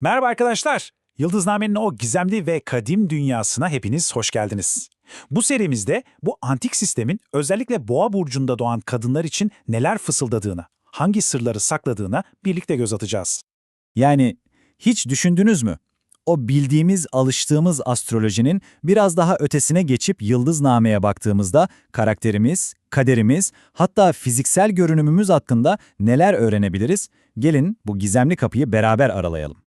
Merhaba arkadaşlar. Yıldızname'nin o gizemli ve kadim dünyasına hepiniz hoş geldiniz. Bu serimizde bu antik sistemin özellikle boğa burcunda doğan kadınlar için neler fısıldadığını, hangi sırları sakladığına birlikte göz atacağız. Yani hiç düşündünüz mü? O bildiğimiz, alıştığımız astrolojinin biraz daha ötesine geçip yıldıznameye baktığımızda karakterimiz, kaderimiz, hatta fiziksel görünümümüz hakkında neler öğrenebiliriz? Gelin bu gizemli kapıyı beraber aralayalım.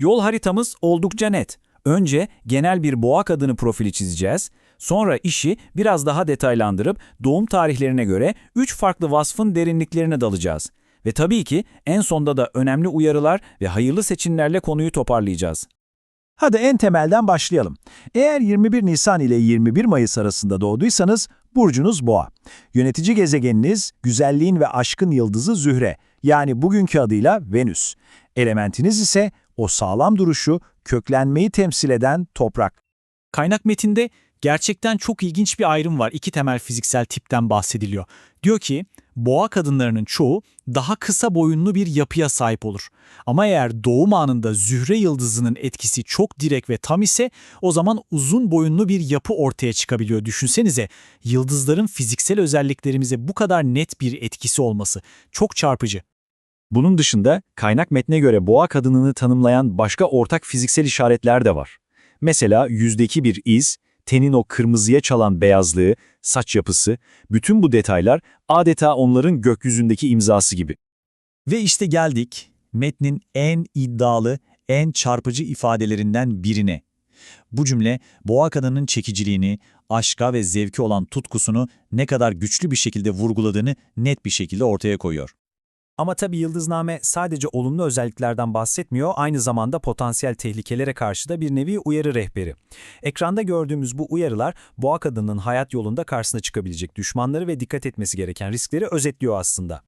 Yol haritamız oldukça net. Önce genel bir boğa kadını profili çizeceğiz. Sonra işi biraz daha detaylandırıp doğum tarihlerine göre 3 farklı vasfın derinliklerine dalacağız. Ve tabii ki en sonda da önemli uyarılar ve hayırlı seçimlerle konuyu toparlayacağız. Hadi en temelden başlayalım. Eğer 21 Nisan ile 21 Mayıs arasında doğduysanız burcunuz Boğa. Yönetici gezegeniniz güzelliğin ve aşkın yıldızı Zühre yani bugünkü adıyla Venüs. Elementiniz ise o sağlam duruşu, köklenmeyi temsil eden toprak. Kaynak metinde gerçekten çok ilginç bir ayrım var. İki temel fiziksel tipten bahsediliyor. Diyor ki, boğa kadınlarının çoğu daha kısa boyunlu bir yapıya sahip olur. Ama eğer doğum anında zühre yıldızının etkisi çok direkt ve tam ise o zaman uzun boyunlu bir yapı ortaya çıkabiliyor. Düşünsenize, yıldızların fiziksel özelliklerimize bu kadar net bir etkisi olması çok çarpıcı. Bunun dışında kaynak metne göre boğa kadınını tanımlayan başka ortak fiziksel işaretler de var. Mesela yüzdeki bir iz, tenin o kırmızıya çalan beyazlığı, saç yapısı, bütün bu detaylar adeta onların gökyüzündeki imzası gibi. Ve işte geldik metnin en iddialı, en çarpıcı ifadelerinden birine. Bu cümle boğa kadının çekiciliğini, aşka ve zevki olan tutkusunu ne kadar güçlü bir şekilde vurguladığını net bir şekilde ortaya koyuyor. Ama tabii yıldızname sadece olumlu özelliklerden bahsetmiyor, aynı zamanda potansiyel tehlikelere karşı da bir nevi uyarı rehberi. Ekranda gördüğümüz bu uyarılar boğa kadının hayat yolunda karşısına çıkabilecek düşmanları ve dikkat etmesi gereken riskleri özetliyor aslında.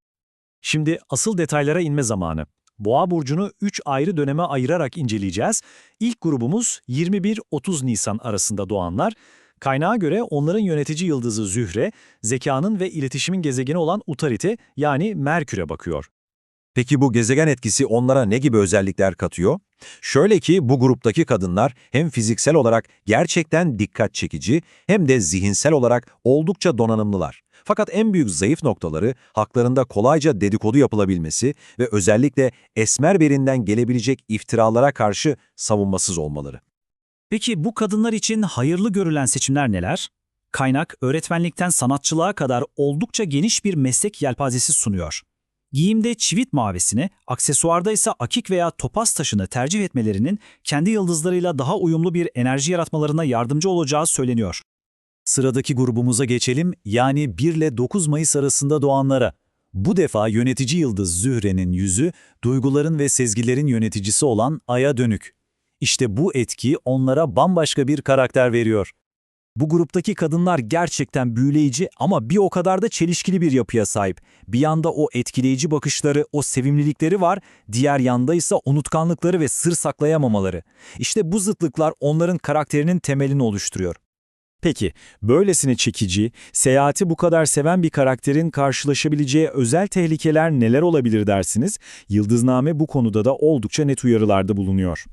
Şimdi asıl detaylara inme zamanı. Boğa burcunu 3 ayrı döneme ayırarak inceleyeceğiz. İlk grubumuz 21-30 Nisan arasında doğanlar. Kaynağa göre onların yönetici yıldızı Zühre, zekanın ve iletişimin gezegeni olan Utarite yani Merkür'e bakıyor. Peki bu gezegen etkisi onlara ne gibi özellikler katıyor? Şöyle ki bu gruptaki kadınlar hem fiziksel olarak gerçekten dikkat çekici hem de zihinsel olarak oldukça donanımlılar. Fakat en büyük zayıf noktaları haklarında kolayca dedikodu yapılabilmesi ve özellikle esmer birinden gelebilecek iftiralara karşı savunmasız olmaları. Peki bu kadınlar için hayırlı görülen seçimler neler? Kaynak, öğretmenlikten sanatçılığa kadar oldukça geniş bir meslek yelpazesi sunuyor. Giyimde çivit mavisini, aksesuarda ise akik veya topaz taşını tercih etmelerinin kendi yıldızlarıyla daha uyumlu bir enerji yaratmalarına yardımcı olacağı söyleniyor. Sıradaki grubumuza geçelim, yani 1 ile 9 Mayıs arasında doğanlara. Bu defa yönetici yıldız Zühre'nin yüzü, duyguların ve sezgilerin yöneticisi olan Ay'a dönük. İşte bu etki onlara bambaşka bir karakter veriyor. Bu gruptaki kadınlar gerçekten büyüleyici ama bir o kadar da çelişkili bir yapıya sahip. Bir yanda o etkileyici bakışları, o sevimlilikleri var, diğer yanda ise unutkanlıkları ve sır saklayamamaları. İşte bu zıtlıklar onların karakterinin temelini oluşturuyor. Peki, böylesine çekici, seyahati bu kadar seven bir karakterin karşılaşabileceği özel tehlikeler neler olabilir dersiniz? Yıldızname bu konuda da oldukça net uyarılarda bulunuyor.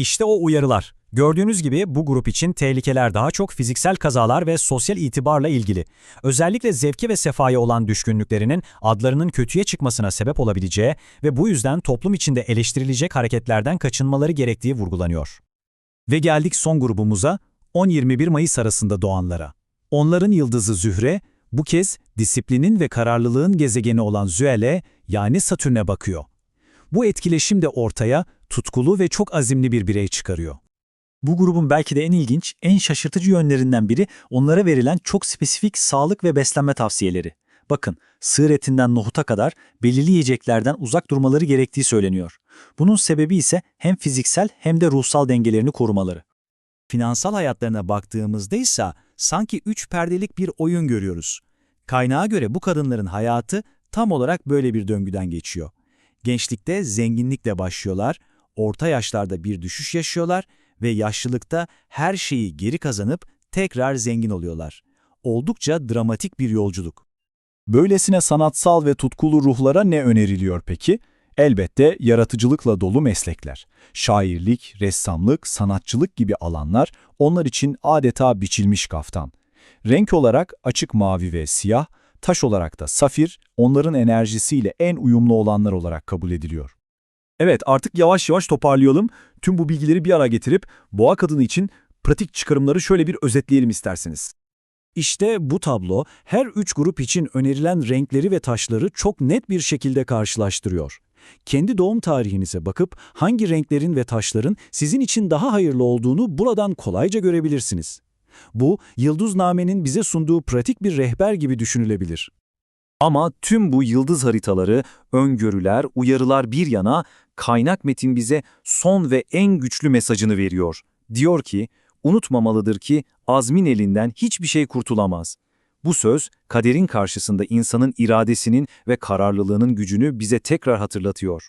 İşte o uyarılar. Gördüğünüz gibi bu grup için tehlikeler daha çok fiziksel kazalar ve sosyal itibarla ilgili. Özellikle zevke ve sefaya olan düşkünlüklerinin adlarının kötüye çıkmasına sebep olabileceği ve bu yüzden toplum içinde eleştirilecek hareketlerden kaçınmaları gerektiği vurgulanıyor. Ve geldik son grubumuza, 10-21 Mayıs arasında doğanlara. Onların yıldızı Zühre, bu kez disiplinin ve kararlılığın gezegeni olan Züele yani Satürn'e bakıyor. Bu etkileşim de ortaya tutkulu ve çok azimli bir birey çıkarıyor. Bu grubun belki de en ilginç, en şaşırtıcı yönlerinden biri onlara verilen çok spesifik sağlık ve beslenme tavsiyeleri. Bakın, sığır etinden nohuta kadar belirli yiyeceklerden uzak durmaları gerektiği söyleniyor. Bunun sebebi ise hem fiziksel hem de ruhsal dengelerini korumaları. Finansal hayatlarına baktığımızda ise sanki üç perdelik bir oyun görüyoruz. Kaynağa göre bu kadınların hayatı tam olarak böyle bir döngüden geçiyor. Gençlikte zenginlikle başlıyorlar, orta yaşlarda bir düşüş yaşıyorlar ve yaşlılıkta her şeyi geri kazanıp tekrar zengin oluyorlar. Oldukça dramatik bir yolculuk. Böylesine sanatsal ve tutkulu ruhlara ne öneriliyor peki? Elbette yaratıcılıkla dolu meslekler. Şairlik, ressamlık, sanatçılık gibi alanlar onlar için adeta biçilmiş kaftan. Renk olarak açık mavi ve siyah, taş olarak da safir, onların enerjisiyle en uyumlu olanlar olarak kabul ediliyor. Evet artık yavaş yavaş toparlayalım. Tüm bu bilgileri bir ara getirip boğa kadını için pratik çıkarımları şöyle bir özetleyelim isterseniz. İşte bu tablo her üç grup için önerilen renkleri ve taşları çok net bir şekilde karşılaştırıyor. Kendi doğum tarihinize bakıp hangi renklerin ve taşların sizin için daha hayırlı olduğunu buradan kolayca görebilirsiniz. Bu, Yıldızname'nin bize sunduğu pratik bir rehber gibi düşünülebilir. Ama tüm bu yıldız haritaları, öngörüler, uyarılar bir yana kaynak metin bize son ve en güçlü mesajını veriyor. Diyor ki, unutmamalıdır ki azmin elinden hiçbir şey kurtulamaz. Bu söz kaderin karşısında insanın iradesinin ve kararlılığının gücünü bize tekrar hatırlatıyor.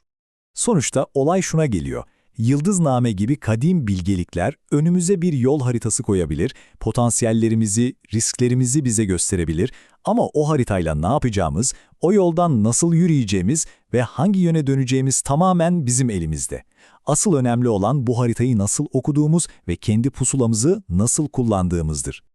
Sonuçta olay şuna geliyor. Yıldızname gibi kadim bilgelikler önümüze bir yol haritası koyabilir, potansiyellerimizi, risklerimizi bize gösterebilir ama o haritayla ne yapacağımız, o yoldan nasıl yürüyeceğimiz ve hangi yöne döneceğimiz tamamen bizim elimizde. Asıl önemli olan bu haritayı nasıl okuduğumuz ve kendi pusulamızı nasıl kullandığımızdır.